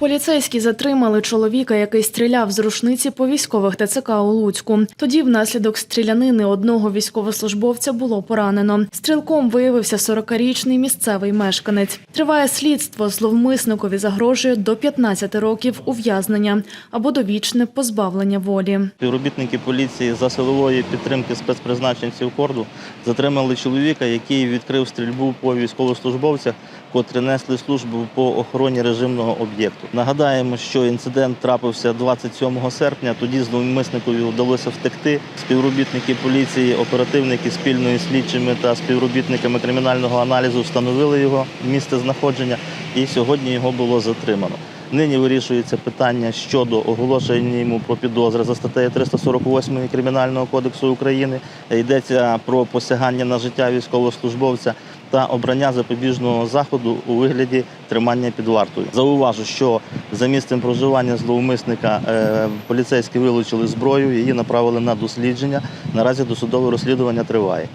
Поліцейські затримали чоловіка, який стріляв з рушниці по військових ТЦК у Луцьку. Тоді внаслідок стрілянини одного військовослужбовця було поранено. Стрілком виявився 40-річний місцевий мешканець. Триває слідство. Зловмисникові загрожує до 15 років ув'язнення або довічне позбавлення волі. Співробітники поліції за силової підтримки спецпризначенців Корду затримали чоловіка, який відкрив стрільбу по військовослужбовцях, котрі несли службу по охороні режимного об'єкту. Нагадаємо, що інцидент трапився 27 серпня. Тоді зловмисникові вдалося втекти. Співробітники поліції, оперативники спільно із слідчими та співробітниками кримінального аналізу встановили його місце знаходження, і сьогодні його було затримано. Нині вирішується питання щодо оголошення йому про підозри за статтею 348 Кримінального кодексу України. Йдеться про посягання на життя військовослужбовця та обрання запобіжного заходу у вигляді тримання під вартою. Зауважу, що за місцем проживання зловмисника е, поліцейські вилучили зброю, її направили на дослідження. Наразі досудове розслідування триває.